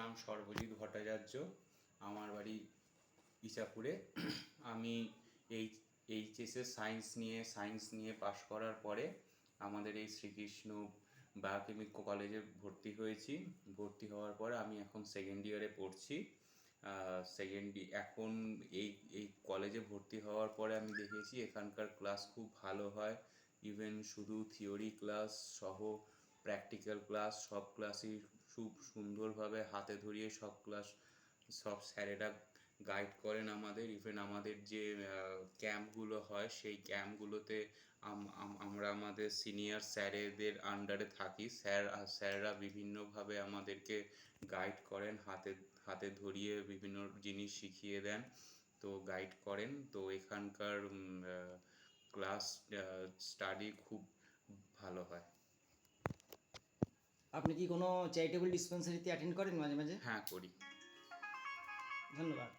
নাম সর্বজিৎ ভট্টাচার্য। আমার বাড়ি ইচাপুরে আমি এই এইচএসে সায়েন্স নিয়ে সায়েন্স নিয়ে পাশ করার পরে আমাদের এই শ্রীকৃষ্ণ বায়োকেমিক কলেজে ভর্তি হয়েছি। ভর্তি হওয়ার পরে আমি এখন সেকেন্ড ইয়ারে পড়ছি। সেকেন্ড এখন এই এই কলেজে ভর্তি হওয়ার পরে আমি দেখেছি এখানকার ক্লাস খুব ভালো হয়। ইভেন শুধু থিওরি ক্লাস সহ প্র্যাকটিক্যাল ক্লাস সব ক্লাসই খুব সুন্দরভাবে হাতে ধরিয়ে সব ক্লাস সব স্যারেরা গাইড করেন আমাদের। ইভেন আমাদের যে ক্যাম্পগুলো হয়, সেই ক্যাম্পগুলোতে আমরা আমাদের সিনিয়র স্যারেদের আন্ডারে থাকি। স্যার স্যাররা বিভিন্নভাবে আমাদেরকে গাইড করেন, হাতে হাতে ধরিয়ে বিভিন্ন জিনিস শিখিয়ে দেন, তো গাইড করেন। তো এখানকার ক্লাস স্টাডি খুব ভালো হয়। আপনি কি কোনো চ্যারিটেবল ডিসপেন্সারিতে অ্যাটেন্ড করেন মাঝে মাঝে? হ্যাঁ করি। ধন্যবাদ।